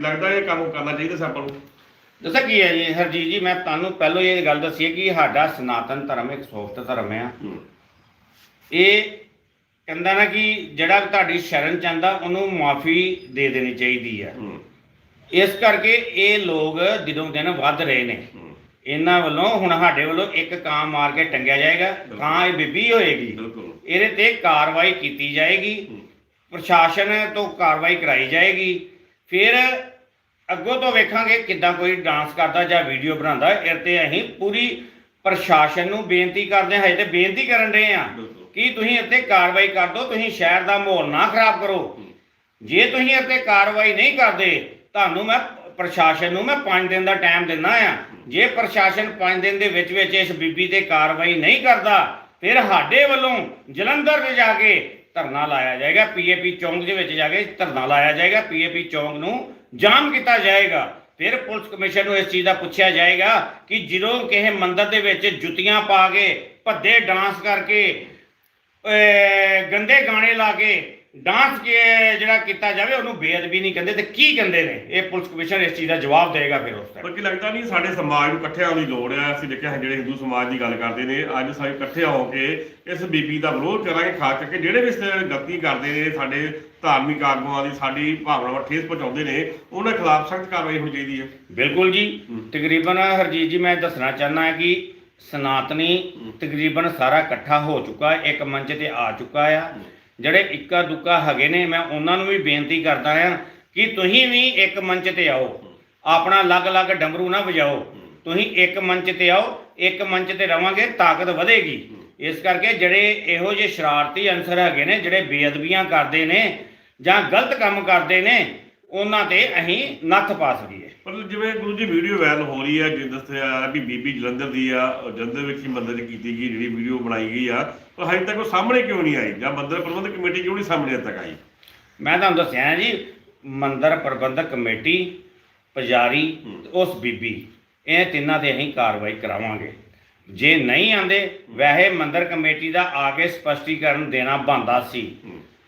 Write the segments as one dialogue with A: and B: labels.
A: ਲੱਗਦਾ ਇਹ ਕੰਮ ਕਰਨਾ ਚਾਹੀਦਾ ਸੀ ਆਪਾਂ ਨੂੰ।
B: ਦੱਸਾਂ ਕੀ ਹੈ ਜੀ ਹਰਜੀਤ ਜੀ ਮੈਂ ਤੁਹਾਨੂੰ ਪਹਿਲਾਂ ਇਹ ਗੱਲ ਦੱਸੀ ਹੈ ਕਿ ਸਾਡਾ ਸਨਾਤਨ ਧਰਮ ਇੱਕ ਸੋਫਤ ਧਰਮ ਆ। ਇਹ ਕਹਿੰਦਾ ਨਾ ਕਿ ਜਿਹੜਾ ਤੁਹਾਡੀ ਸ਼ਰਨ ਚਾਹੁੰਦਾ ਉਹਨੂੰ ਮਾਫੀ ਦੇ ਦੇਣੀ ਚਾਹੀਦੀ ਹੈ। ਇਸ ਕਰਕੇ ਇਹ ਲੋਕ ਦਿਨੋਂ ਦਿਨ ਵੱਧ ਰਹੇ ਨੇ। ਇਹਨਾਂ ਵੱਲੋਂ ਹੁਣ ਸਾਡੇ ਵੱਲੋਂ ਇੱਕ ਕਾਂ ਮਾਰ ਕੇ ਟੰਗਿਆ ਜਾਏਗਾ। ਕਾਂ ਇਹ ਬੀਬੀ ਹੋਏਗੀ। ਇਹਦੇ ਤੇ ਕਾਰਵਾਈ ਕੀਤੀ ਜਾਏਗੀ। ਪ੍ਰਸ਼ਾਸਨ ਤੋਂ ਕਾਰਵਾਈ ਕਰਾਈ ਜਾਏਗੀ। ਫਿਰ ਅੱਗੋਂ ਤੋਂ ਵੇਖਾਂਗੇ ਕਿੱਦਾਂ ਕੋਈ ਡਾਂਸ ਕਰਦਾ ਜਾਂ ਵੀਡੀਓ ਬਣਾਉਂਦਾ ਇਹ ਤੇ ਅਸੀਂ ਪੂਰੀ ਪ੍ਰਸ਼ਾਸਨ ਨੂੰ ਬੇਨਤੀ ਕਰਦੇ ਹਾਂ ਹਜੇ ਤੇ ਬੇਨਤੀ ਕਰਨ ਰਹੇ ਆ ਕਿ ਤੁਸੀਂ ਇੱਥੇ ਕਾਰਵਾਈ ਕਰ ਦਿਓ ਤੁਸੀਂ ਸ਼ਹਿਰ ਦਾ ਮਾਹੌਲ ਨਾ ਖਰਾਬ ਕਰੋ। ਜੇ ਤੁਸੀਂ ਇੱਥੇ ਕਾਰਵਾਈ ਨਹੀਂ ਕਰਦੇ ਤੁਹਾਨੂੰ ਮੈਂ ਪ੍ਰਸ਼ਾਸਨ ਨੂੰ ਮੈਂ 5 ਦਿਨ ਦਾ ਟਾਈਮ ਦਿੰਦਾ ਆ ਜੇ ਪ੍ਰਸ਼ਾਸਨ 5 ਦਿਨ ਦੇ ਵਿੱਚ ਵਿੱਚ ਇਸ ਬੀਬੀ ਤੇ ਕਾਰਵਾਈ ਨਹੀਂ ਕਰਦਾ ਫਿਰ ਸਾਡੇ ਵੱਲੋਂ ਜਲੰਧਰ ਦੇ ਜਾ ਕੇ ਧਰਨਾ ਲਾਇਆ ਜਾਏਗਾ ਪੀਏਪੀ ਚੌਂਕ ਦੇ ਵਿੱਚ ਜਾ ਕੇ ਧਰਨਾ ਲਾਇਆ ਜਾਏਗਾ ਪੀਏਪੀ ਚੌਂਕ ਨੂੰ ਜਾਮ ਕੀਤਾ ਜਾਏਗਾ। ਫਿਰ ਪੁਲਿਸ ਕਮਿਸ਼ਨ ਨੂੰ ਇਸ ਚੀਜ਼ ਦਾ ਪੁੱਛਿਆ ਜਾਏਗਾ ਕਿ ਜਦੋਂ ਕਿਸੇ ਮੰਦਿਰ ਦੇ ਵਿੱਚ ਜੁੱਤੀਆਂ ਪਾ ਕੇ, ਭੱਦੇ ਡਾਂਸ ਕਰਕੇ ਗੰਦੇ ਗਾਣੇ ਲਾ ਕੇ ਡਾਂਸ ਕੇ ਜਿਹੜਾ ਕੀਤਾ ਜਾਵੇ, ਉਹਨੂੰ ਬੇਅਦਬੀ ਨਹੀਂ ਕਹਿੰਦੇ ਤੇ ਕੀ ਕਹਿੰਦੇ ਨੇ? ਇਹ ਪੁਲਿਸ ਕਮਿਸ਼ਨ ਇਸ ਚੀਜ਼ ਦਾ ਜਵਾਬ ਦੇਗਾ ਫਿਰ ਉਸ ਟਾਈਮ
A: ਬਾਕੀ ਲੱਗਦਾ ਨਹੀਂ, ਸਾਡੇ ਸਮਾਜ ਨੂੰ ਇਕੱਠੇ ਹੋਣ ਦੀ ਲੋੜ ਹੈ। ਅਸੀਂ ਦੇਖਿਆ ਜਿਹੜੇ ਹਿੰਦੂ ਸਮਾਜ ਦੀ ਗੱਲ ਕਰਦੇ ਨੇ, ਅੱਜ ਸਾਰੇ ਇਕੱਠੇ ਹੋ ਕੇ ਇਸ ਬੀਬੀ ਦਾ ਵਿਰੋਧ ਕਰਾਂਗੇ ਖਾਸ ਕਰਕੇ ਜਿਹੜੇ ਵੀ ਗਲਤੀ ਕਰਦੇ ਨੇ, ਸਾਡੇ ਧਾਰਮਿਕ ਆਗੂਆਂ ਦੀ ਸਾਡੀ ਭਾਵਨਾਵਾਂ ਠੇਸ ਪਹੁੰਚਾਉਂਦੇ ਨੇ ਉਹਨਾਂ ਖਿਲਾਫ ਸਖਤ ਕਾਰਵਾਈ ਹੋਣੀ ਚਾਹੀਦੀ ਹੈ।
B: ਬਿਲਕੁਲ ਜੀ। ਤਕਰੀਬਨ ਹਰਜੀਤ ਜੀ ਮੈਂ ਦੱਸਣਾ ਚਾਹਨਾ ਹੈ ਕਿ ਸਨਾਤਨੀ ਤਕਰੀਬਨ ਸਾਰਾ ਇਕੱਠਾ ਹੋ ਚੁੱਕਾ ਹੈ ਇੱਕ ਮੰਚ ਤੇ ਆ ਚੁੱਕਾ ਆ। ਜਿਹੜੇ ਇੱਕਾ ਦੁੱਕਾ ਹੈਗੇ ਨੇ ਮੈਂ ਉਹਨਾਂ ਨੂੰ ਵੀ ਬੇਨਤੀ ਕਰਦਾ ਆ ਕਿ ਤੁਸੀਂ ਵੀ ਇੱਕ ਮੰਚ ਤੇ ਆਓ। ਆਪਣਾ ਅਲੱਗ-ਅਲੱਗ ਡਮਰੂ ਨਾ ਵਜਾਓ। ਤੁਸੀਂ ਇੱਕ ਮੰਚ ਤੇ ਆਓ ਇੱਕ ਮੰਚ ਤੇ ਰਵਾਂਗੇ ਤਾਕਤ ਵਧੇਗੀ। ਇਸ ਕਰਕੇ ਜਿਹੜੇ ਇਹੋ ਜਿਹੇ ਸ਼ਰਾਰਤੀ ਅਨਸਰ ਹੈਗੇ ਨੇ ਜਿਹੜੇ ਬੇਅਦਬੀਆਂ ਕਰਦੇ ਨੇ ਜਾਂ ਗਲਤ ਕੰਮ ਕਰਦੇ ਨੇ ਉਹਨਾਂ ਤੇ ਅਸੀਂ ਨੱਥ ਪਾ ਸਕੀਏ।
A: ਪਰ ਜਿਵੇਂ ਗੁਰੂ ਜੀ ਵੀਡੀਓ ਵਾਇਰਲ ਹੋ ਰਹੀ ਹੈ ਜਿਵੇਂ ਦੱਸਿਆ ਵੀ ਬੀਬੀ ਜਲੰਧਰ ਦੀ ਆ ਜਲੰਧਰ ਵਿੱਚ ਹੀ ਮੰਦਿਰ 'ਚ ਕੀਤੀ ਗਈ ਜਿਹੜੀ ਵੀਡੀਓ ਬਣਾਈ ਗਈ ਆ ਪਰ ਹਜੇ ਤੱਕ ਉਹ ਸਾਹਮਣੇ ਕਿਉਂ ਨਹੀਂ ਆਈ? ਜਾਂ ਮੰਦਿਰ ਪ੍ਰਬੰਧਕ ਕਮੇਟੀ ਕਿਉਂ ਨਹੀਂ ਸਾਹਮਣੇ ਹਜੇ ਤੱਕ ਆਈ?
B: ਮੈਂ ਤੁਹਾਨੂੰ ਦੱਸਿਆ ਜੀ ਮੰਦਰ ਪ੍ਰਬੰਧਕ ਕਮੇਟੀ ਪੁਜਾਰੀ ਉਸ ਬੀਬੀ ਇਹ ਤਿੰਨਾਂ ਤੇ ਅਸੀਂ ਕਾਰਵਾਈ ਕਰਾਵਾਂਗੇ। ਜੇ ਨਹੀਂ ਆਂਦੇ ਵੈਸੇ ਮੰਦਰ ਕਮੇਟੀ ਦਾ ਆ ਕੇ ਸਪਸ਼ਟੀਕਰਨ ਦੇਣਾ ਬੰਦਾ ਸੀ।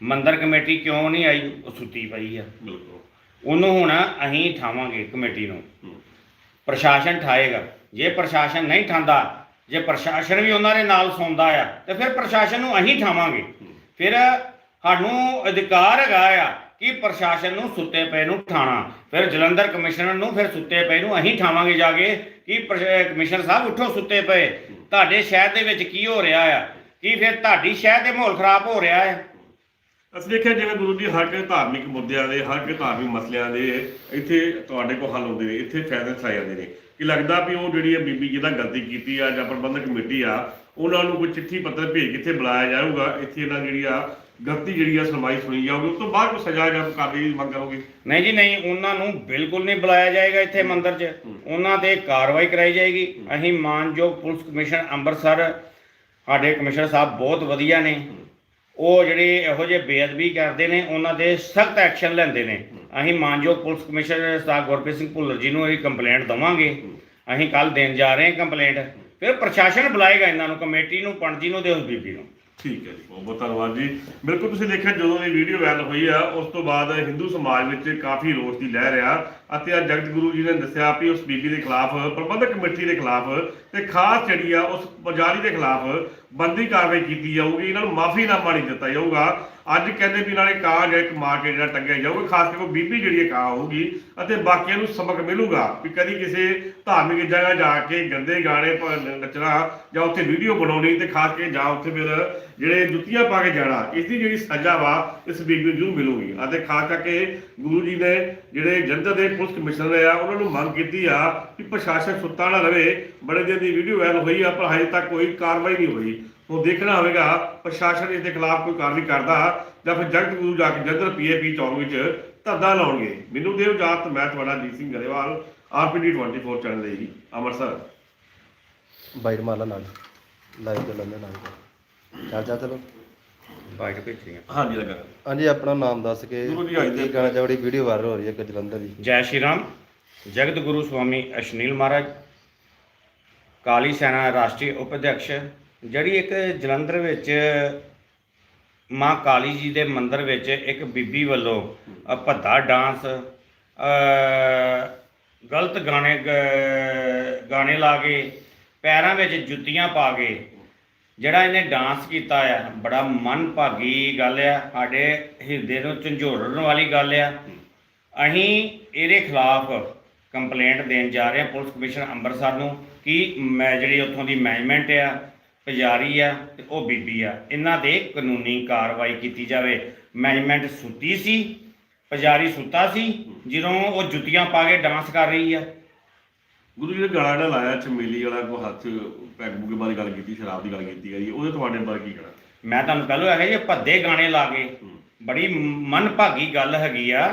B: ਮੰਦਰ ਕਮੇਟੀ ਕਿਉਂ ਨਹੀਂ ਆਈ? ਉਹ ਸੁੱਤੀ ਪਈ ਆ।
A: ਬਿਲਕੁਲ।
B: ਉਹਨੂੰ ਹੁਣ ਅਸੀਂ ਠਾਵਾਂਗੇ ਕਮੇਟੀ ਨੂੰ। ਪ੍ਰਸ਼ਾਸਨ ਠਾਏਗਾ। ਜੇ ਪ੍ਰਸ਼ਾਸਨ ਨਹੀਂ ਠਾਂਦਾ ਜੇ ਪ੍ਰਸ਼ਾਸਨ ਵੀ ਉਹਨਾਂ ਦੇ ਨਾਲ ਸੌਂਦਾ ਆ ਤੇ ਫਿਰ ਪ੍ਰਸ਼ਾਸਨ ਨੂੰ ਅਸੀਂ ਠਾਵਾਂਗੇ। ਫਿਰ ਸਾਨੂੰ ਅਧਿਕਾਰ ਹੈਗਾ ਆ ਕਿ ਪ੍ਰਸ਼ਾਸਨ ਨੂੰ ਸੁੱਤੇ ਪਏ ਨੂੰ ਠਾਣਾ। ਫਿਰ ਜਲੰਧਰ ਕਮਿਸ਼ਨਰ ਨੂੰ ਫਿਰ ਸੁੱਤੇ ਪਏ ਨੂੰ ਅਸੀਂ ਠਾਵਾਂਗੇ ਜਾ ਕੇ ਕਿ ਕਮਿਸ਼ਨਰ ਸਾਹਿਬ ਉੱਠੋ ਸੁੱਤੇ ਪਏ। ਤੁਹਾਡੇ ਸ਼ਹਿਰ ਦੇ ਵਿੱਚ ਕੀ ਹੋ ਰਿਹਾ ਆ? ਕੀ ਫਿਰ ਤੁਹਾਡੀ ਸ਼ਹਿਰ ਦੇ ਮਾਹੌਲ ਖਰਾਬ ਹੋ ਰਿਹਾ ਹੈ
A: ਅਸੀਂ ਦੇਖਿਆ ਜਿਵੇਂ ਗੁਰੂ ਜੀ ਹਰ ਇੱਕ ਧਾਰਮਿਕ ਮੁੱਦਿਆਂ ਦੇ ਹਰ ਇੱਕ ਧਾਰਮਿਕ ਮਸਲਿਆਂ ਦੇ ਇੱਥੇ ਤੁਹਾਡੇ ਕੋਲ ਹੱਲ ਹੁੰਦੇ ਨੇ ਇੱਥੇ ਫਾਇਦੇ ਆ ਜਾਂਦੇ ਨੇ। ਕਿ ਲੱਗਦਾ ਵੀ ਉਹ ਜਿਹੜੀ ਹੈ ਬੀਬੀ ਜਿਹਦਾ ਗਲਤੀ ਕੀਤੀ ਆ ਜਾਂ ਪ੍ਰਬੰਧਕ ਕਮੇਟੀ ਆ ਉਹਨਾਂ ਨੂੰ ਕੋਈ ਚਿੱਠੀ ਪੱਤਰ ਭੇਜ ਕੇ ਇੱਥੇ ਬੁਲਾਇਆ ਜਾਊਗਾ ਇੱਥੇ ਇਹਨਾਂ ਜਿਹੜੀ ਆ ਗਲਤੀ ਜਿਹੜੀ ਆ ਸੁਣਵਾਈ ਸੁਣੀ ਜਾਊਗੀ ਉਸ ਤੋਂ ਬਾਅਦ ਕੋਈ ਸਜ਼ਾ ਜਾਂ ਕਾਰਵਾਈ ਦੀ ਮੰਗ ਕਰੋਗੇ?
B: ਨਹੀਂ ਜੀ ਨਹੀਂ ਉਹਨਾਂ ਨੂੰ ਬਿਲਕੁਲ ਨਹੀਂ ਬੁਲਾਇਆ ਜਾਏਗਾ ਇੱਥੇ ਮੰਦਿਰ 'ਚ। ਉਹਨਾਂ ਤੇ ਕਾਰਵਾਈ ਕਰਾਈ ਜਾਏਗੀ। ਅਸੀਂ ਮਾਨਯੋਗ ਪੁਲਿਸ ਕਮਿਸ਼ਨ ਅੰਮ੍ਰਿਤਸਰ ਸਾਡੇ ਕਮਿਸ਼ਨਰ ਸਾਹਿਬ ਬਹੁਤ ਵਧੀਆ ਨੇ। ਉਹ ਜਿਹੜੇ ਇਹੋ ਜਿਹੇ ਬੇਅਦਬੀ ਕਰਦੇ ਨੇ, ਉਹਨਾਂ ਤੇ ਸਖਤ ਐਕਸ਼ਨ ਲੈਂਦੇ ਨੇ। ਅਸੀਂ ਮਾਨਯੋਗ ਪੁਲਿਸ ਕਮਿਸ਼ਨਰ ਸਾਹਿਬ ਗੁਰਪ੍ਰੀਤ ਸਿੰਘ ਭੁੱਲਰ ਜੀ ਨੂੰ ਇਹ ਕੰਪਲੇਂਟ ਦਵਾਂਗੇ। ਅਸੀਂ ਕੱਲ ਦੇਣ ਜਾ ਰਹੇ ਹਾਂ ਕੰਪਲੇਂਟ। ਫਿਰ ਪ੍ਰਸ਼ਾਸਨ ਬੁਲਾਏਗਾ ਇਹਨਾਂ ਨੂੰ, ਕਮੇਟੀ ਨੂੰ ਪੰਡਜੀ ਨੂੰ ਤੇ ਉਸ ਬੀਬੀ ਨੂੰ।
A: ਠੀਕ ਹੈ ਜੀ, ਬਹੁਤ ਬਹੁਤ ਧੰਨਵਾਦ ਜੀ। ਬਿਲਕੁਲ ਤੁਸੀਂ ਦੇਖਿਆ ਜਦੋਂ ਇਹ ਵੀਡੀਓ ਵਾਇਰਲ ਹੋਈ ਆ, ਉਸ ਤੋਂ ਬਾਅਦ ਹਿੰਦੂ ਸਮਾਜ ਵਿੱਚ ਕਾਫੀ ਰੋਸ ਦੀ ਲਹਿਰ ਆ ਅਤੇ ਅੱਜ ਜਗਤ ਗੁਰੂ ਜੀ ਨੇ ਦੱਸਿਆ ਵੀ ਉਸ ਬੀਬੀ ਦੇ ਖਿਲਾਫ, ਪ੍ਰਬੰਧਕ ਕਮੇਟੀ ਦੇ ਖਿਲਾਫ ਤੇ ਖਾਸ ਜਿਹੜੀ ਆ ਉਸ ਪੁਜਾਰੀ ਦੇ ਖਿਲਾਫ ਬੰਦੀ ਕਾਰਵਾਈ ਕੀਤੀ ਜਾਊਗੀ। ਇਹਨਾਂ ਨੂੰ ਮਾਫੀਨਾਮਾ ਨਹੀਂ ਦਿੱਤਾ ਜਾਊਗਾ। ਅੱਜ ਕਹਿੰਦੇ ਵੀ ਨਾਲੇ ਕਾਂ ਜਿਹੜਾ ਇੱਕ ਮਾਰ ਕੇ ਜਿਹੜਾ ਟੰਗਿਆ ਜਾਊਗਾ, ਖਾਸ ਕਰਕੇ ਉਹ ਬੀਬੀ ਜਿਹੜੀ ਹੈ ਕਾਂ ਹੋਊਗੀ ਅਤੇ ਬਾਕੀਆਂ ਨੂੰ ਸਬਕ ਮਿਲੂਗਾ ਵੀ ਕਦੀ ਕਿਸੇ ਧਾਰਮਿਕ ਜਗ੍ਹਾ ਜਾ ਕੇ ਗੰਦੇ ਗਾਣੇ ਨੱਚਣਾ ਜਾਂ ਉੱਥੇ ਵੀਡੀਓ ਬਣਾਉਣੀ ਤੇ ਖਾਸ ਕੇ ਜਾਂ ਉੱਥੇ ਫਿਰ ਜਿਹੜੇ ਜੁੱਤੀਆਂ ਪਾ ਕੇ ਜਾਣਾ ਇਸ ਦੀ ਜਿਹੜੀ ਸਜ਼ਾ ਵਾ ਇਸ ਬੀਬੀ ਨੂੰ ਜ਼ਰੂਰ ਮਿਲੂਗੀ। ਅਤੇ ਖਾਸ ਕਰਕੇ ਗੁਰੂ ਜੀ ਨੇ ਜਿਹੜੇ ਜਲੰਧਰ ਦੇ ਪੁਲਿਸ ਕਮਿਸ਼ਨਰ ਆ, ਉਹਨਾਂ ਨੂੰ ਮੰਗ ਕੀਤੀ ਆ ਕਿ ਪ੍ਰਸ਼ਾਸਨ ਸੁੱਤਾ ਨਾ ਰਵੇ, ਬੜੇ ਦਿਨ ਦੀ ਵੀਡੀਓ ਵਾਇਰਲ ਹੋਈ ਆ, ਪਰ ਹਜੇ ਤੱਕ ਕੋਈ ਕਾਰਵਾਈ ਨਹੀਂ ਹੋਈ। ਉਹ ਦੇਖਣਾ ਹੋਵੇਗਾ ਪ੍ਰਸ਼ਾਸਨ ਇਸ ਦੇ ਖਿਲਾਫ ਕੋਈ ਕਾਰਵਾਈ ਕਰਦਾ ਜਾਂ ਫਿਰ ਜਗਤ ਗੁਰੂ ਜਾ ਕੇ ਜਲੰਧਰ ਪੀਏਪੀ ਚੌਂਕ ਵਿੱਚ ਧਰਨਾ ਲਾਉਣਗੇ। ਮੈਨੂੰ ਦੇਵ ਜਾਤ ਮੈਂ ਤੁਹਾਡਾ ਜੀਤ ਸਿੰਘ ਗਰੇਵਾਲ ਆਰਪੀਡੀ 24 ਚੈਨਲ ਲਈ ਅੰਮ੍ਰਿਤਸਰ।
C: ਬਾਈਟ ਮਾਰਲਾ ਨਾਲ ਲਾਈਵ ਚੱਲਣ ਦੇ ਨਾਲ ਚੱਲ ਜਾ ਚਲੋ।
B: ਬਾਈਟ ਭੇਜੀਆਂ।
A: ਹਾਂਜੀ ਲੱਗਾ।
C: ਹਾਂਜੀ ਆਪਣਾ ਨਾਮ ਦੱਸ ਕੇ
A: ਗੁਰੂ ਜੀ, ਅੱਜ
C: ਕੀ ਵੀਡੀਓ ਵਾਇਰਲ ਹੋ ਰਹੀ ਹੈ ਕਿ ਜਲੰਧਰ ਦੀ।
B: ਜੈ ਸ਼੍ਰੀ ਰਾਮ ਜਗਤ ਗੁਰੂ ਸਵਾਮੀ ਅਸ਼ਨੀਲ ਮਹਾਰਾਜ ਕਾਲੀ ਸੈਨਾ ਰਾਸ਼ਟਰੀ ਉਪਾਧਿਅਕਸ਼ ਜਿਹੜੀ ਇੱਕ ਜਲੰਧਰ ਵਿੱਚ ਮਾਂ ਕਾਲੀ ਜੀ ਦੇ ਮੰਦਿਰ ਵਿੱਚ ਇੱਕ ਬੀਬੀ ਵੱਲੋਂ ਅ ਭੱਦਾ ਡਾਂਸ ਅ, ਗਲਤ ਗਾਣੇ ਗ- ਗਾਣੇ ਲਾ ਕੇ ਪੈਰਾਂ ਵਿੱਚ ਜੁੱਤੀਆਂ ਪਾ ਕੇ ਜਿਹੜਾ ਇਹਨੇ ਡਾਂਸ ਕੀਤਾ ਆ ਬੜਾ ਮਨ ਭਾਗੀ ਗੱਲ ਆ ਸਾਡੇ ਹਿਰਦੇ ਨੂੰ ਝੰਜੋੜਨ ਵਾਲੀ ਗੱਲ ਆ। ਅਸੀਂ ਇਹਦੇ ਖਿਲਾਫ ਕੰਪਲੇਂਟ ਦੇਣ ਜਾ ਰਹੇ ਹਾਂ ਪੁਲਿਸ ਕਮਿਸ਼ਨ ਅੰਮ੍ਰਿਤਸਰ ਨੂੰ ਕਿ ਮੈਂ ਜਿਹੜੀ ਉੱਥੋਂ ਦੀ ਮੈਨੇਜਮੈਂਟ ਆ ਪੁਜਾਰੀ ਆ ਤੇ ਉਹ ਬੀਬੀ ਆ। ਇਹਨਾਂ ਦੇ ਕਾਨੂੰਨੀ ਕਾਰਵਾਈ ਕੀਤੀ ਜਾਵੇ। ਮੈਨੇਜਮੈਂਟ ਸੁੱਤੀ ਸੀ ਪੁਜਾਰੀ ਸੁੱਤਾ ਸੀ ਜਦੋਂ ਉਹ ਜੁੱਤੀਆਂ ਪਾ ਕੇ ਡਾਂਸ ਕਰ ਰਹੀ ਆ।
A: ਗੁਰੂ ਜੀ ਨੇ ਗਾਣਾ ਜਿਹੜਾ ਲਾਇਆ ਚਮੇਲੀ ਵਾਲਾ ਕੋ ਹੱਥ ਪੈਗ ਬੁਗੇ ਬਾਰੇ ਗੱਲ ਕੀਤੀ ਸ਼ਰਾਬ ਦੀ ਗੱਲ ਕੀਤੀ ਗਈ ਉਹਦੇ ਤੁਹਾਡੇ ਬਾਰੇ ਕੀ ਕਹਿਣਾ?
B: ਮੈਂ ਤੁਹਾਨੂੰ ਪਹਿਲਾਂ ਆਖਿਆ ਜੀ ਭੱਦੇ ਗਾਣੇ ਲਾ ਕੇ। ਬੜੀ ਮਨ ਭਾਗੀ ਗੱਲ ਹੈਗੀ ਆ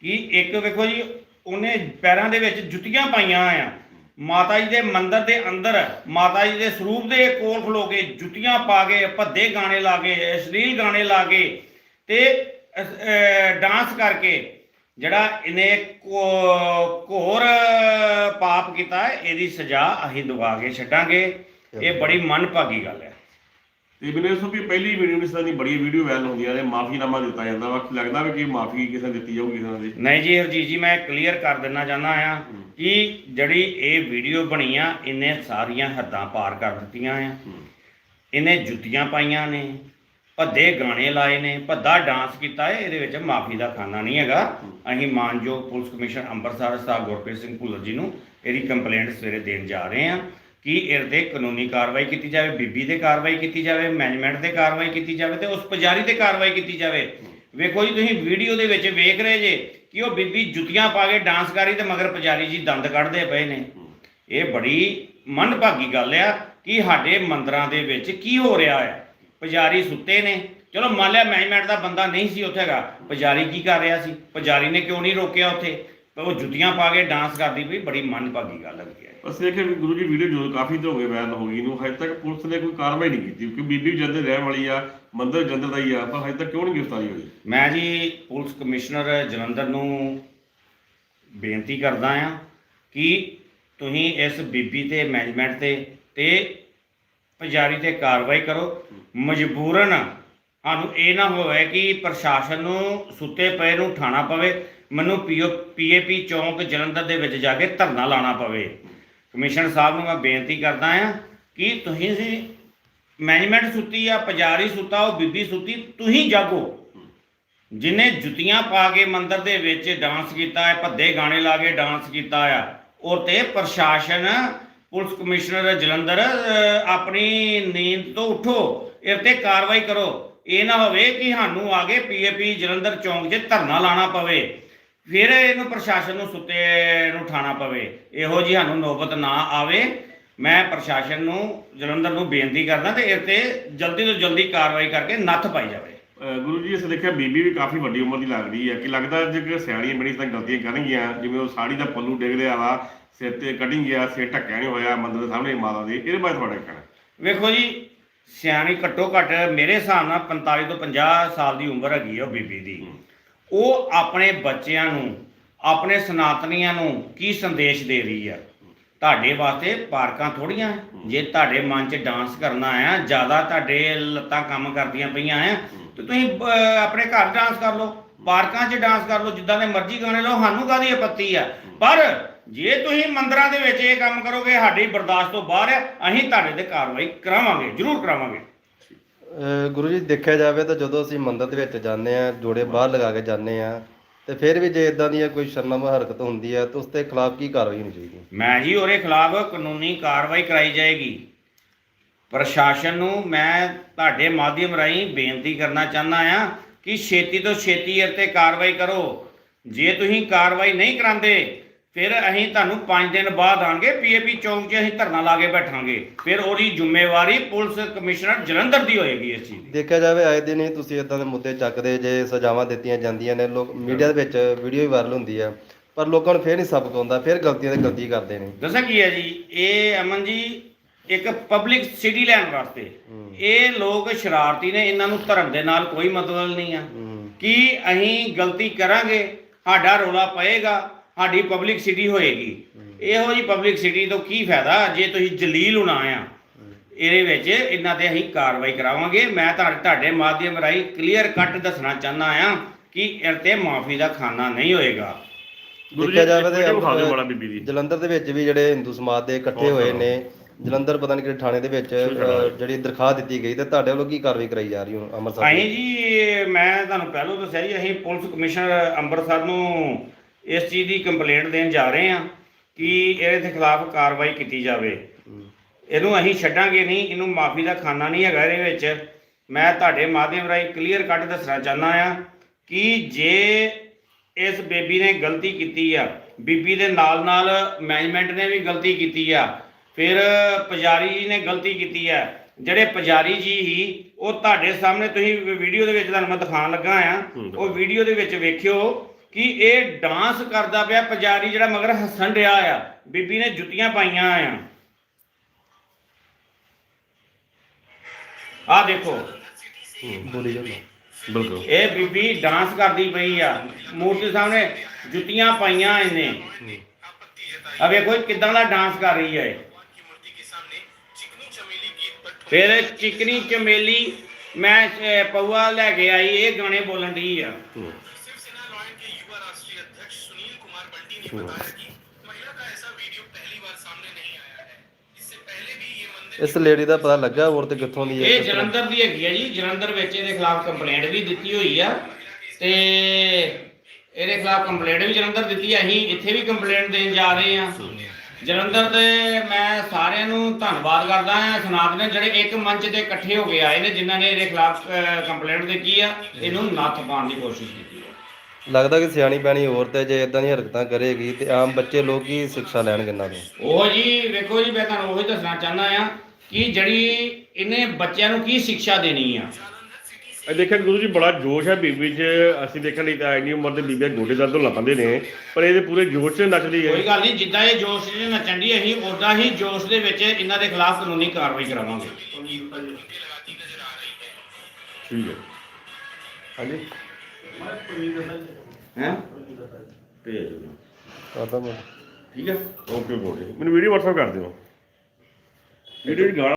B: ਕਿ ਇੱਕ ਵੇਖੋ ਜੀ ਉਹਨੇ ਪੈਰਾਂ ਦੇ ਵਿੱਚ ਜੁੱਤੀਆਂ ਪਾਈਆਂ ਆ ਮਾਤਾ ਜੀ ਦੇ ਮੰਦਿਰ ਦੇ ਅੰਦਰ ਮਾਤਾ ਜੀ ਦੇ ਸਰੂਪ ਦੇ ਕੋਲ ਖਲੋ ਕੇ ਜੁੱਤੀਆਂ ਪਾ ਕੇ ਭੱਦੇ ਗਾਣੇ ਲਾ ਕੇ ਅਸ਼ਲੀਲ ਗਾਣੇ ਲਾ ਕੇ ਤੇ ਡਾਂਸ ਕਰਕੇ ਜਿਹੜਾ ਇਹਨੇ ਘੋਰ ਪਾਪ ਕੀਤਾ ਹੈ, ਇਹਦੀ ਸਜ਼ਾ ਅਸੀਂ ਦਵਾ ਕੇ ਛੱਡਾਂਗੇ। ਇਹ ਬੜੀ ਮਨ ਭਾਗੀ ਗੱਲ ਹੈ।
A: ਤੇ ਇਸ ਤੋਂ ਵੀ ਪਹਿਲੀ ਵੀਡੀਓ ਇਸ ਤਰ੍ਹਾਂ ਦੀ ਬੜੀ ਵੀਡੀਓ ਵਾਇਰਲ ਹੁੰਦੀਆਂ ਨੇ ਮਾਫੀਨਾਮਾ ਦਿੱਤਾ ਜਾਂਦਾ ਵਾ। ਲੱਗਦਾ ਵੀ ਕਿ ਮਾਫੀ ਕਿਸੇ ਨੂੰ ਦਿੱਤੀ ਜਾਊਗੀ ਕਿਸੇ ਦੀ
B: ਨਹੀਂ ਜੀ ਹਰਜੀਤ ਜੀ ਮੈਂ ਕਲੀਅਰ ਕਰ ਦੇਣਾ ਚਾਹੁੰਦਾ ਆ। ਕਿ ਜਿਹੜੀ ਇਹ ਵੀਡੀਓ ਬਣੀ ਆ ਇਹਨੇ ਸਾਰੀਆਂ ਹੱਦਾਂ ਪਾਰ ਕਰ ਦਿੱਤੀਆਂ ਆ। ਇਹਨੇ ਜੁੱਤੀਆਂ ਪਾਈਆਂ ਨੇ ਭੱਦੇ ਗਾਣੇ ਲਾਏ ਨੇ ਭੱਦਾ ਡਾਂਸ ਕੀਤਾ ਹੈ ਇਹਦੇ ਵਿੱਚ ਮਾਫੀ ਦਾ ਖਾਨਾ ਨਹੀਂ ਹੈਗਾ। ਅਸੀਂ ਮਾਨਯੋਗ ਪੁਲਿਸ ਕਮਿਸ਼ਨ ਅੰਮ੍ਰਿਤਸਰ ਸਾਹਿਬ ਗੁਰਪ੍ਰੀਤ ਸਿੰਘ ਭੁੱਲਰ ਜੀ ਨੂੰ ਇਹਦੀ ਕੰਪਲੇਂਟ ਸਵੇਰੇ ਦੇਣ ਜਾ ਰਹੇ ਹਾਂ ਕਿ ਇਹਦੇ ਕਾਨੂੰਨੀ ਕਾਰਵਾਈ ਕੀਤੀ ਜਾਵੇ ਬੀਬੀ ਤੇ ਕਾਰਵਾਈ ਕੀਤੀ ਜਾਵੇ ਮੈਨੇਜਮੈਂਟ ਤੇ ਕਾਰਵਾਈ ਕੀਤੀ ਜਾਵੇ ਤੇ ਉਸ ਪੁਜਾਰੀ ਤੇ ਕਾਰਵਾਈ ਕੀਤੀ ਜਾਵੇ। ਵੇਖੋ ਜੀ, ਤੁਸੀਂ ਵੀਡੀਓ ਦੇ ਵਿੱਚ ਵੇਖ ਰਹੇ ਜੇ ਕਿ ਉਹ ਬੀਬੀ ਜੁੱਤੀਆਂ ਪਾ ਕੇ ਡਾਂਸ ਕਰ ਰਹੀ ਤੇ ਮਗਰ ਪੁਜਾਰੀ ਜੀ ਦੰਦ ਕੱਢਦੇ ਪਏ ਨੇ। ਇਹ ਬੜੀ ਮਨਭਾਗੀ ਗੱਲ ਆ ਕਿ ਸਾਡੇ ਮੰਦਰਾਂ ਦੇ ਵਿੱਚ ਕੀ ਹੋ ਰਿਹਾ ਹੈ ਪੁਜਾਰੀ ਸੁੱਤੇ ਨੇ। ਚਲੋ ਮੰਨ ਲਿਆ ਮੈਨੇਜਮੈਂਟ ਦਾ ਬੰਦਾ ਨਹੀਂ ਸੀ ਉੱਥੇ ਹੈਗਾ। ਪੁਜਾਰੀ ਕੀ ਕਰ ਰਿਹਾ ਸੀ? ਪੁਜਾਰੀ ਨੇ ਕਿਉਂ ਨਹੀਂ ਰੋਕਿਆ ਉੱਥੇ? ਤੇ ਉਹ ਜੁੱਤੀਆਂ ਪਾ ਕੇ ਡਾਂਸ ਕਰਦੀ ਪਈ ਬੜੀ ਮਨਭਾਗੀ ਗੱਲ ਹੈਗੀ ਹੈ
A: ਇਹ ਕਿ ਵੀ ਗੁਰੂ ਜੀ ਵੀਡੀਓ ਜੋ ਕਾਫੀ ਦਿਨ ਹੋ ਗਏ ਵਾਇਰਲ ਹੋ ਗਈ ਨੂੰ ਹਜੇ ਤੱਕ ਪੁਲਿਸ ਨੇ ਕੋਈ ਕਾਰਵਾਈ ਨਹੀਂ ਕੀਤੀ ਕਿਉਂਕਿ ਬੀਬੀ ਵੀ ਜੰਦਰ ਰਹਿਣ ਵਾਲੀ ਆ ਮੰਦਰ ਜੰਦਰ ਦਾ ਹੀ ਆ ਪਰ ਹਜੇ ਤੱਕ ਕਿਉਂ ਨਹੀਂ ਗ੍ਰਿਫਤਾਰੀ ਹੋਈ?
B: ਮੈਂ ਜੀ ਪੁਲਿਸ ਕਮਿਸ਼ਨਰ ਜਲੰਧਰ ਨੂੰ ਬੇਨਤੀ ਕਰਦਾ ਆ ਕਿ ਤੁਸੀਂ ਇਸ ਬੀਬੀ ਤੇ ਮੈਨੇਜਮੈਂਟ ਤੇ ਤੇ ਪੁਜਾਰੀ ਤੇ ਕਾਰਵਾਈ ਕਰੋ। ਮਜਬੂਰਨ ਸਾਨੂੰ ਇਹ ਨਾ ਹੋਵੇ ਕਿ ਪ੍ਰਸ਼ਾਸਨ ਨੂੰ ਸੁੱਤੇ ਪਏ ਨੂੰ ਉਠਾਣਾ ਪਵੇ ਮੈਨੂੰ ਪੀਓ ਪੀਏਪੀ ਚੌਂਕ ਜਲੰਧਰ ਦੇ ਵਿੱਚ ਜਾ ਕੇ ਧਰਨਾ ਲਾਣਾ ਪਵੇ। ਕਮਿਸ਼ਨਰ ਸਾਹਿਬ ਨੂੰ ਮੈਂ ਬੇਨਤੀ ਕਰਦਾ ਆ ਕਿ ਤੁਸੀਂ ਮੈਨੇਜਮੈਂਟ ਸੁੱਤੀ ਆ, ਪੁਜਾਰੀ ਸੁੱਤਾ, ਉਹ ਬੀਬੀ ਸੁੱਤੀ, ਤੁਸੀਂ ਜਾਗੋ। ਜਿਨੇ ਜੁੱਤੀਆਂ ਪਾ ਕੇ ਮੰਦਰ ਦੇ ਵਿੱਚ ਡਾਂਸ ਕੀਤਾ ਹੈ, ਭੱਦੇ ਗਾਣੇ ਲਾ ਕੇ ਡਾਂਸ ਕੀਤਾ ਆ, ਔਰ ਤੇ ਪ੍ਰਸ਼ਾਸਨ, ਪੁਲਿਸ ਕਮਿਸ਼ਨਰ ਜਲੰਧਰ ਆਪਣੀ ਨੀਂਦ ਤੋਂ ਉਠੋ ਇਹ ਤੇ ਕਾਰਵਾਈ ਕਰੋ। ਇਹ ਨਾ ਹੋਵੇ ਕਿ ਸਾਨੂੰ ਆ ਕੇ ਪੀਏਪੀ ਜਲੰਧਰ ਚੌਂਕ 'ਚ ਧਰਨਾ ਲਾਣਾ ਪਵੇ। ਫਿਰ ਇਹਨੂੰ ਪ੍ਰਸ਼ਾਸਨ ਨੂੰ ਸੁੱਤੇ ਨੂੰ ਉਠਾਣਾ ਪਵੇ। ਇਹੋ ਜੀ ਸਾਨੂੰ ਨੌਬਤ ਨਾ ਆਵੇ। ਮੈਂ ਪ੍ਰਸ਼ਾਸਨ ਨੂੰ ਜਲੰਧਰ ਨੂੰ ਬੇਨਤੀ ਕਰਦਾ ਤੇ ਇਹ ਤੇ ਜਲਦੀ ਤੋਂ ਜਲਦੀ ਕਾਰਵਾਈ ਕਰਕੇ ਨੱਥ ਪਾਈ ਜਾਵੇ।
A: ਅਹ ਗੁਰੂ ਜੀ ਅਸੀਂ ਦੇਖਿਆ ਬੀਬੀ ਵੀ ਕਾਫੀ ਵੱਡੀ ਉਮਰ ਦੀ ਲੱਗਦੀ ਹੈ ਕਿ ਲੱਗਦਾ ਜੇ ਸਿਆਣੀਆਂ ਬੜੀ ਤਾਂ ਗਲਤੀਆਂ ਕਰਨਗੀਆਂ ਜਿਵੇਂ ਉਹ ਸਾੜੀ ਦਾ ਪੱਲੂ ਡਿੱਗ ਲਿਆ ਵਾ ਸਿਰ ਤੇ ਕਟਿੰਗ ਗਿਆ ਸਿਰ ਢੱਕਿਆ ਨਹੀਂ ਹੋਇਆ ਮੰਦਰ ਦੇ ਸਾਹਮਣੇ ਮਾਤਾ ਦੇ ਇਹਦੇ ਬਾਰੇ ਤੁਹਾਡਾ ਕੀ ਕਹਿਣਾ
B: ਵੇਖੋ ਜੀ ਸਿਆਣੀ ਘੱਟੋ ਘੱਟ ਮੇਰੇ ਹਿਸਾਬ ਨਾਲ 45 ਤੋਂ 50 ਸਾਲ ਦੀ ਉਮਰ ਹੈਗੀ ਆ ਉਹ ਬੀਬੀ ਦੀ। ਉਹ ਆਪਣੇ ਬੱਚਿਆਂ ਨੂੰ, ਆਪਣੇ ਸਨਾਤਨੀਆਂ ਨੂੰ ਕੀ ਸੰਦੇਸ਼ ਦੇ ਰਹੀ ਆ? ਤੁਹਾਡੇ ਵਾਸਤੇ ਪਾਰਕਾਂ ਥੋੜੀਆਂ ਜੇ ਤੁਹਾਡੇ ਮਨ 'ਚ ਡਾਂਸ ਕਰਨਾ ਆ, ਜ਼ਿਆਦਾ ਤੁਹਾਡੇ ਲੱਤਾਂ ਕੰਮ ਕਰਦੀਆਂ ਪਈਆਂ ਆ ਤੇ ਤੁਸੀਂ ਆਪਣੇ ਘਰ ਡਾਂਸ ਕਰ ਲਓ। ਪਾਰਕਾਂ 'ਚ ਡਾਂਸ ਕਰ ਲਓ, ਜਿੱਦਾਂ ਦੇ ਮਰਜ਼ੀ ਗਾਣੇ ਲਾਓ, ਸਾਨੂੰ ਕਾਹਦੀ ਆਪੱਤੀ ਆ? ਪਰ ਜੇ ਤੁਸੀਂ ਮੰਦਰਾਂ ਦੇ ਵਿੱਚ ਇਹ ਕੰਮ ਕਰੋਗੇ, ਸਾਡੀ ਬਰਦਾਸ਼ਤ ਤੋਂ ਬਾਹਰ ਆ, ਅਸੀਂ ਤੁਹਾਡੇ ਤੇ ਕਾਰਵਾਈ ਕਰਾਵਾਂਗੇ, ਜ਼ਰੂਰ ਕਰਾਵਾਂਗੇ।
C: ਗੁਰੂ ਜੀ, ਦੇਖਿਆ ਜਾਵੇ ਤਾਂ ਜਦੋਂ ਅਸੀਂ ਮੰਦਰ ਦੇ ਵਿੱਚ ਜਾਂਦੇ ਆ ਜੋੜੇ ਬਾਹਰ ਲਗਾ ਕੇ ਜਾਂਦੇ ਆ ਤੇ ਫਿਰ ਵੀ ਜੇ ਇਦਾਂ ਦੀਆਂ ਕੋਈ ਸ਼ਰਨਾਮ ਹਰਕਤ ਹੁੰਦੀ ਹੈ, ਤਾਂ ਉਸ ਦੇ ਖਿਲਾਫ ਕੀ ਕਾਰਵਾਈ ਹੋਣੀ ਚਾਹੀਦੀ
B: ਮੈਂ ਜੀ ਉਹਦੇ ਖਿਲਾਫ ਕਾਨੂੰਨੀ ਕਾਰਵਾਈ ਕਰਾਈ ਜਾਏਗੀ। ਪ੍ਰਸ਼ਾਸਨ ਨੂੰ ਮੈਂ ਤੁਹਾਡੇ ਮਾਧਿਅਮ ਰਾਹੀਂ ਬੇਨਤੀ ਕਰਨਾ ਚਾਹੁੰਦਾ ਆ ਕਿ ਛੇਤੀ ਤੋਂ ਛੇਤੀ ਇਹ ਕਾਰਵਾਈ ਕਰੋ। ਜੇ ਤੁਸੀਂ ਕਾਰਵਾਈ ਨਹੀਂ ਕਰਾਂਦੇ ਫਿਰ ਅਸੀਂ ਤੁਹਾਨੂੰ 5 ਦਿਨ ਬਾਅਦ ਆਣਗੇ ਪੀਏਪੀ ਚੌਂਕ 'ਚ ਅਸੀਂ ਧਰਨਾ ਲਾ ਕੇ ਬੈਠਾਂਗੇ। ਫਿਰ ਉਹਦੀ ਜ਼ਿੰਮੇਵਾਰੀ ਪੁਲਿਸ ਕਮਿਸ਼ਨਰ ਜਲੰਧਰ ਦੀ ਹੋਏਗੀ ਇਸ ਚੀਜ਼ ਦੀ।
C: ਦੇਖਿਆ ਜਾਵੇ ਆਏ ਦਿਨ ਹੀ ਤੁਸੀਂ ਇਦਾਂ ਦੇ ਮੁੱਦੇ ਚੱਕਦੇ ਜੇ ਸਜ਼ਾਵਾਂ ਦਿੱਤੀਆਂ ਜਾਂਦੀਆਂ ਨੇ ਲੋਕ ਮੀਡੀਆ ਦੇ ਵਿੱਚ ਵੀਡੀਓ ਵੀ ਵਾਇਰਲ ਹੁੰਦੀ ਆ ਪਰ ਲੋਕਾਂ ਨੂੰ ਫੇਰ ਨਹੀਂ ਸਬਕ ਆਉਂਦਾ ਫੇਰ ਗਲਤੀਆਂ ਤੇ ਗਲਤੀ ਕਰਦੇ ਨੇ।
B: ਦੱਸਾਂ ਕੀ ਹੈ ਜੀ ਇਹ ਅਮਨ ਜੀ ਇੱਕ ਪਬਲਿਕ ਸਿਟੀ ਲੈਣ ਵਾਸਤੇ। ਇਹ ਲੋਕ ਸ਼ਰਾਰਤੀ ਨੇ ਇਹਨਾਂ ਨੂੰ ਧਰਮ ਦੇ ਨਾਲ ਕੋਈ ਮਤਲਬ ਨਹੀਂ ਆ।
C: ਹੂੰ।
B: ਕਿ ਅਸੀਂ ਗਲਤੀ ਕਰਾਂਗੇ ਸਾਡਾ ਰੋਲਾ ਪਏਗਾ ਸਾਡੀ ਪਬਲਿਕ ਸਿਟੀ ਹੋਏਗੀ। ਇਹੋ ਜੀ ਪਬਲਿਕ ਸਿਟੀ ਤੋਂ ਕੀ ਫਾਇਦਾ? ਜੇ ਤੁਸੀਂ ਜਲੀਲ ਹੋਣਾ ਆ ਇਹਦੇ ਵਿੱਚ ਇਹਨਾਂ ਤੇ ਅਸੀਂ ਕਾਰਵਾਈ ਕਰਾਵਾਂਗੇ। ਮੈਂ ਤੁਹਾਡੇ ਤੁਹਾਡੇ ਮਾਧਿਅਮ ਰਾਹੀਂ ਕਲੀਅਰ ਕੱਟ ਦੱਸਣਾ ਚਾਹੁੰਦਾ ਆ ਕਿ ਇਹ ਤੇ ਮਾਫੀ ਦਾ ਖਾਨਾ ਨਹੀਂ ਹੋਏਗਾ।
C: ਦੇਖਿਆ ਜਾਵੇ ਤੇ ਜਲੰਧਰ ਦੇ ਵਿੱਚ ਵੀ ਜਿਹੜੇ ਹਿੰਦੂ ਸਮਾਜ ਦੇ ਇਕੱਠੇ ਹੋਏ ਨੇ ਜਲੰਧਰ ਪਤਾ ਨਹੀਂ ਕਿਹੜੇ ਥਾਣੇ ਦੇ ਵਿੱਚ ਜਿਹੜੀ ਦਰਖਾਸਤ ਦਿੱਤੀ ਗਈ ਤੇ ਤੁਹਾਡੇ ਵੱਲੋਂ ਕੀ ਕਾਰਵਾਈ ਕਰਾਈ ਜਾ ਰਹੀ ਹੈ ਅੰਮ੍ਰਿਤਸਰ
B: ਅਸੀਂ ਜੀ ਮੈਂ ਤੁਹਾਨੂੰ ਪਹਿਲਾਂ ਦੱਸਿਆ ਜੀ ਅਸੀਂ ਪੁਲਿਸ ਕਮਿਸ਼ਨਰ ਅੰਮ੍ਰਿਤਸਰ ਨੂੰ ਇਸ ਚੀਜ਼ ਦੀ ਕੰਪਲੇਂਟ ਦੇਣ ਜਾ ਰਹੇ ਹਾਂ ਕਿ ਇਹਦੇ ਦੇ ਖਿਲਾਫ ਕਾਰਵਾਈ ਕੀਤੀ ਜਾਵੇ। ਇਹਨੂੰ ਅਸੀਂ ਛੱਡਾਂਗੇ ਨਹੀਂ, ਇਹਨੂੰ ਮਾਫੀ ਦਾ ਖਾਨਾ ਨਹੀਂ ਹੈਗਾ ਇਹਦੇ ਵਿੱਚ। ਮੈਂ ਤੁਹਾਡੇ ਮਾਧਿਅਮ ਰਾਹੀਂ ਕਲੀਅਰ ਕੱਟ ਦੱਸਣਾ ਚਾਹੁੰਦਾ ਆ ਕਿ ਜੇ ਇਸ ਬੇਬੀ ਨੇ ਗਲਤੀ ਕੀਤੀ ਆ, ਬੀਬੀ ਦੇ ਨਾਲ ਨਾਲ ਮੈਨੇਜਮੈਂਟ ਨੇ ਵੀ ਗਲਤੀ ਕੀਤੀ ਆ, ਫਿਰ ਪੁਜਾਰੀ ਜੀ ਨੇ ਗਲਤੀ ਕੀਤੀ ਆ। ਜਿਹੜੇ ਪੁਜਾਰੀ ਜੀ ਹੀ, ਉਹ ਤੁਹਾਡੇ ਸਾਹਮਣੇ ਤੁਸੀਂ ਵੀਡੀਓ ਦੇ ਵਿੱਚ ਤੁਹਾਨੂੰ ਮੈਂ ਦਿਖਾਉਣ ਲੱਗਾ ਆ ਉਹ ਵੀਡੀਓ ਦੇ ਵਿੱਚ ਵੇਖਿਓ ਕਿ ਇਹ ਡਾਂਸ ਕਰਦਾ ਪਿਆ ਪੁਜਾਰੀ ਜਿਹੜਾ ਮਗਰ ਹੱਸਣ ਡਿਆ ਆ। ਬੀਬੀ ਨੇ ਜੁੱਤੀਆਂ ਪਾਈਆਂ ਆ। ਆ ਦੇਖੋ।
C: ਬੋਲੀ ਜਾਓ
A: ਬਿਲਕੁਲ।
B: ਇਹ ਬੀਬੀ ਡਾਂਸ ਕਰਦੀ ਪਈ ਆ। ਮੂਰਤੀ ਸਾਹਮਣੇ ਜੁੱਤੀਆਂ ਪਾਈਆਂ ਇਹਨੇ। ਆ ਵੇਖੋ ਕਿਦਾਂ ਦਾ ਡਾਂਸ ਕਰ ਰਹੀ ਹੈ। ਇਹ। ਫਿਰ ਚਿਕਨੀ ਚਮੇਲੀ ਮੈਂ ਪਊਆ ਲੈ ਕੇ ਆਈ ਇਹ ਗਾਣੇ ਬੋਲਣ ਦੀ ਆ।
A: ਹੂੰ।
D: शिवसेना लॉयन के युवा राष्ट्रीय अध्यक्ष सुनील कुमार बंटी ने बताया कि महिला का ऐसा वीडियो पहली बार सामने नहीं आया है इससे पहले भी ये मंदिर
C: ਇਸ ਲੇਡੀ ਦਾ ਪਤਾ ਲੱਗਾ ਹੋਰ ਤੇ ਕਿੱਥੋਂ ਦੀ ਹੈ
B: ਇਹ ਜਲੰਧਰ ਦੀ ਹੈਗੀ ਆ ਜੀ ਜਲੰਧਰ ਵਿੱਚ ਇਹਦੇ ਖਿਲਾਫ ਕੰਪਲੇਂਟ ਵੀ ਦਿੱਤੀ ਹੋਈ ਆ ਤੇ ਇਹਦੇ ਖਿਲਾਫ ਕੰਪਲੇਂਟ ਵੀ ਜਲੰਧਰ ਦਿੱਤੀ ਆ ਅਸੀਂ ਇੱਥੇ ਵੀ ਕੰਪਲੇਂਟ ਦੇਣ ਜਾ ਰਹੇ ਆ ਜਲੰਧਰ ਦੇ ਮੈਂ ਸਾਰਿਆਂ ਨੂੰ ਧੰਨਵਾਦ ਕਰਦਾ ਹਾਂ ਸਨਾਤਨ ਨੇ ਜਿਹੜੇ ਇੱਕ ਮੰਚ ਤੇ ਇਕੱਠੇ ਹੋ ਕੇ ਆਏ ਨੇ ਜਿਨ੍ਹਾਂ ਨੇ ਇਹਦੇ ਖਿਲਾਫ ਕੰਪਲੇਂਟ ਦਿੱਤੀ ਆ ਇਹਨੂੰ ਨੱਥ ਪਾਉਣ ਦੀ ਕੋਸ਼ਿਸ਼ ਕੀਤੀ ਹੈ
C: ਲੱਗਦਾ ਕਿ ਸਿਆਣੀ ਪੈਣੀ ਔਰਤ ਹੈ ਜੇ ਇਦਾਂ ਦੀਆਂ ਹਰਕਤਾਂ ਕਰੇਗੀ ਤੇ ਆਮ ਬੱਚੇ ਲੋਕ ਕੀ ਸਿੱਖਿਆ ਲੈਣਗੇ ਇਹਨਾਂ ਤੋਂ?
B: ਉਹ ਜੀ ਵੇਖੋ ਜੀ ਮੈਂ ਤੁਹਾਨੂੰ ਉਹੀ ਦੱਸਣਾ ਚਾਹੁੰਦਾ ਆ ਕਿ ਜਿਹੜੀ ਇਹਨੇ ਬੱਚਿਆਂ ਨੂੰ ਕੀ ਸਿੱਖਿਆ ਦੇਣੀ ਆ?
A: ਇਹ ਦੇਖਿਆ ਗੁਰੂ ਜੀ ਬੜਾ ਜੋਸ਼ ਹੈ ਬੀਬੀ 'ਚ। ਅਸੀਂ ਦੇਖਣ ਲਈ ਤਾਂ ਇੰਨੀ ਉਮਰ ਦੇ ਬੀਬੀਆਂ ਗੋਡੇ ਦਰਦ ਹੋਣ ਪਾਉਂਦੇ ਨੇ ਪਰ ਇਹਦੇ ਪੂਰੇ ਜੋਸ਼ 'ਚ ਨੱਚਦੀ ਹੈ।
B: ਕੋਈ ਗੱਲ ਨਹੀਂ ਜਿੱਦਾਂ ਇਹ ਜੋਸ਼ 'ਚ ਨੱਚਣ ਦੀ ਅਸੀਂ ਉਦਾਂ ਹੀ ਜੋਸ਼ ਦੇ ਵਿੱਚ ਇਹਨਾਂ ਦੇ ਖਿਲਾਫ ਕਾਨੂੰਨੀ ਕਾਰਵਾਈ ਕਰਾਵਾਂਗੇ।
A: ਠੀਕ ਹੈ। ਹਾਂਜੀ।
B: ਹੈ?
A: ਭੇਜ ਦਿਓ।
C: ਪਤਾ ਮੈਂ।
B: ਠੀਕ ਹੈ?
A: ਓਕੇ ਬੋਲੇ ਮੈਨੂੰ ਵੀਡੀਓ WhatsApp ਕਰ ਦਿਓ। ਵੀਡੀਓ ਦੀ ਗਾਣਾ